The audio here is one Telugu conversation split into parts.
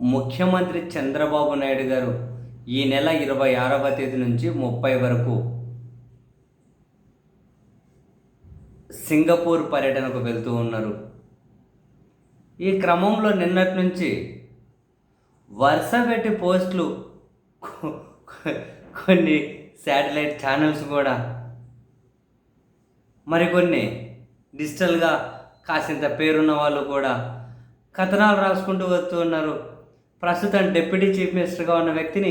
ముఖ్యమంత్రి చంద్రబాబు నాయుడు గారు ఈ నెల ఇరవై ఆరవ తేదీ నుంచి ముప్పై వరకు సింగపూర్ పర్యటనకు వెళ్తూ ఉన్నారు. ఈ క్రమంలో నిన్నటి నుంచి వరుస పెట్టి పోస్టులు కొన్ని శాటిలైట్ ఛానల్స్ కూడా మరికొన్ని డిజిటల్గా కాసింత పేరున్న వాళ్ళు కూడా కథనాలు రాసుకుంటూ వస్తూ ఉన్నారు. ప్రస్తుతం డిప్యూటీ చీఫ్ మినిస్టర్గా ఉన్న వ్యక్తిని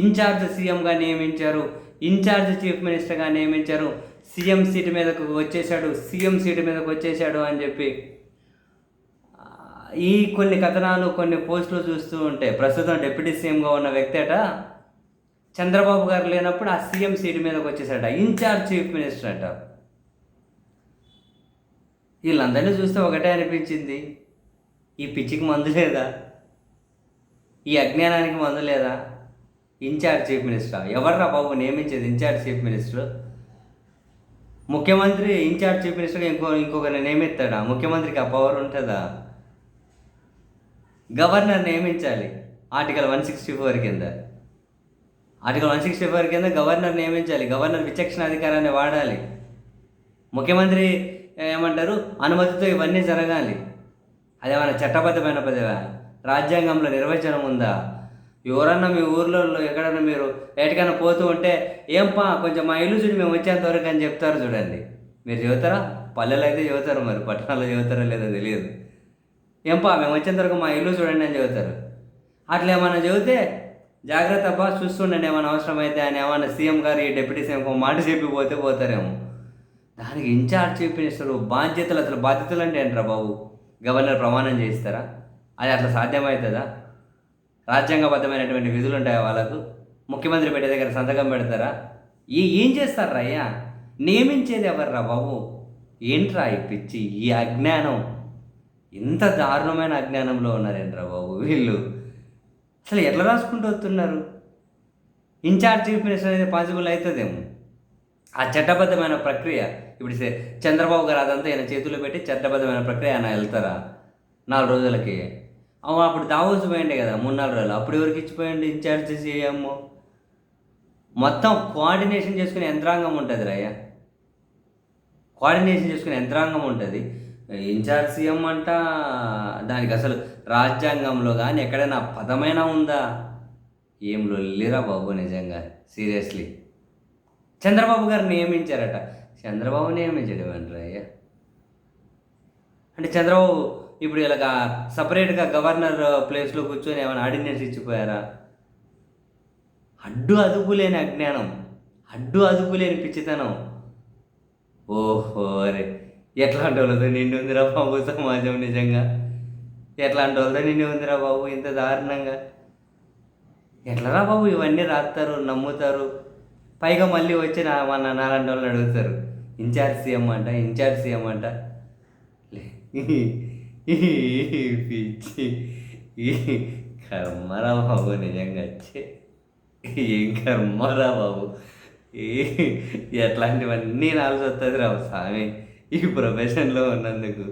ఇన్ఛార్జ్ సీఎంగా నియమించారు. ఇన్ఛార్జ్ చీఫ్ మినిస్టర్గా నియమించారు. సీఎం సీటు మీదకు వచ్చేశాడు. సీఎం సీటు మీదకు వచ్చేశాడు అని చెప్పి. ఈ కొన్ని కథనాలు కొన్ని పోస్టులు చూస్తూ ఉంటే ప్రస్తుతం డిప్యూటీ సీఎంగా ఉన్న వ్యక్తి అట చంద్రబాబు గారు లేనప్పుడు ఆ సీఎం సీటు మీదకి వచ్చేసాడ ఇన్ఛార్జ్ చీఫ్ మినిస్టర్ అట. వీళ్ళందరినీ చూస్తే ఒకటే అనిపించింది. ఈ పిచ్చికి మందు లేదా? ఈ అజ్ఞానానికి మందు లేదా? ఇన్ఛార్జ్ చీఫ్ మినిస్టర్ ఎవర్రా బాబు నియమించేది ఇన్ఛార్జ్ చీఫ్ మినిస్టర్ ముఖ్యమంత్రి ఇన్ఛార్జ్ చీఫ్ మినిస్టర్గా ఇంకో ఇంకొకరిని నియమిస్తాడా? ముఖ్యమంత్రికి ఆ పవర్ ఉంటుందా? గవర్నర్ నియమించాలి. ఆర్టికల్ వన్ సిక్స్టీ ఫోర్ కింద. ఆర్టికల్ వన్ సిక్స్టీ ఫోర్ కింద గవర్నర్ నియమించాలి. గవర్నర్ విచక్షణ అధికారాన్ని వాడాలి. ముఖ్యమంత్రి ఏమంటారు? అనుమతితో ఇవన్నీ జరగాలి. అదేమన్నా చట్టబద్ధమైన పదవా? రాజ్యాంగంలో నిర్వచనం ఉందా? ఎవరన్నా మీ ఊర్లో ఎక్కడన్నా మీరు ఎక్కడికైనా పోతూ ఉంటే ఏం పా కొంచెం మా ఇల్లు చూడు మేము వచ్చేంత వరకు అని చెప్తారు చూడండి. మీరు చెబుతారా పల్లెలు అయితే చెబుతారు మరి పట్టణాల్లో చెబుతారో లేదో తెలియదు. ఏం పా మేము వచ్చేంత వరకు మా ఇల్లు చూడండి అని చెబుతారు అట్లా ఏమన్నా చెబితే జాగ్రత్త అబ్బా చూస్తుండండి ఏమైనా అవసరమైతే అని ఏమైనా సీఎం గారు ఈ డిప్యూటీ సీఎం ఒక మాట చెప్పి పోతే పోతారేమో. దానికి ఇన్ఛార్జ్ చీఫ్ మినిస్టర్ బాధ్యతలు అసలు బాధ్యతలు అంటే ఏంట్రా బాబు? గవర్నర్ ప్రమాణం చేయిస్తారా? అది అట్లా సాధ్యమవుతుందా? రాజ్యాంగబద్ధమైనటువంటి విధులు ఉంటాయా వాళ్ళకు? ముఖ్యమంత్రి పెట్టే దగ్గర సంతకం పెడతారా? ఈ ఏం చేస్తారా అయ్యా? నియమించేది ఎవర్రా బాబు? ఏంట్రా ఈ పిచ్చి ఈ అజ్ఞానం? ఇంత దారుణమైన అజ్ఞానంలో ఉన్నారేంట్రా బాబు వీళ్ళు? అసలు ఎట్లా రాసుకుంటూ వస్తున్నారు? ఇన్ఛార్జ్ చీఫ్ మినిస్టర్ అనేది పాసిబుల్ అవుతుందేమో? ఆ చట్టబద్ధమైన ప్రక్రియ ఇప్పుడు చంద్రబాబు గారు అదంతా ఆయన చేతుల్లో పెట్టి చట్టబద్ధమైన ప్రక్రియ ఆయన వెళ్తారా? నాలుగు రోజులకి? అవును అప్పుడు దావోస్ పోయిండే కదా మూడు నాలుగు రోజులు. అప్పుడు ఎవరికి ఇచ్చిపోయింది ఇన్ఛార్జ్ సీఎం మొత్తం కోఆర్డినేషన్ చేసుకునే యంత్రాంగం ఉంటుంది రయ్య కోఆర్డినేషన్ చేసుకునే యంత్రాంగం ఉంటుంది. ఇన్ఛార్జ్ సీఎం అంట దానికి అసలు రాజ్యాంగంలో కానీ ఎక్కడైనా పదమైనా ఉందా? ఏం లొల్లిరా బాబు నిజంగా సీరియస్లీ. చంద్రబాబు గారు నియమించారట. చంద్రబాబు నియమించడం అంటారయ్యా అంటే చంద్రబాబు ఇప్పుడు ఇలాగ సపరేట్గా గవర్నర్ ప్లేస్లో కూర్చొని ఏమైనా ఆర్డినెన్స్ ఇచ్చిపోయారా? అడ్డు అదుపు లేని అజ్ఞానం. అడ్డు అదుపు లేని పిచ్చితనం. ఓహో అరే ఎట్లాంటి వాళ్ళతో నిండి ఉందిరా బాబు సమాజం నిజంగా? ఎట్లాంటి వాళ్ళతో నిండి ఉందిరా బాబు ఇంత దారుణంగా? ఎట్లరా బాబు ఇవన్నీ రాస్తారు నమ్ముతారు? పైగా మళ్ళీ వచ్చి నా మన నాలాంటి వాళ్ళని అడుగుతారు. ఇన్ఛార్జ్ సీఎం అంట ఇన్ఛార్జ్ సీఎం అంట. లే, పిచ్చి. కర్మరా బాబు నిజంగా వచ్చి ఏం కర్మరా బాబు ఎట్లాంటివన్నీ నాలుగు వస్తుంది రావు స్వామి. ఈ ప్రొఫెషన్లో ఉన్నందుకు.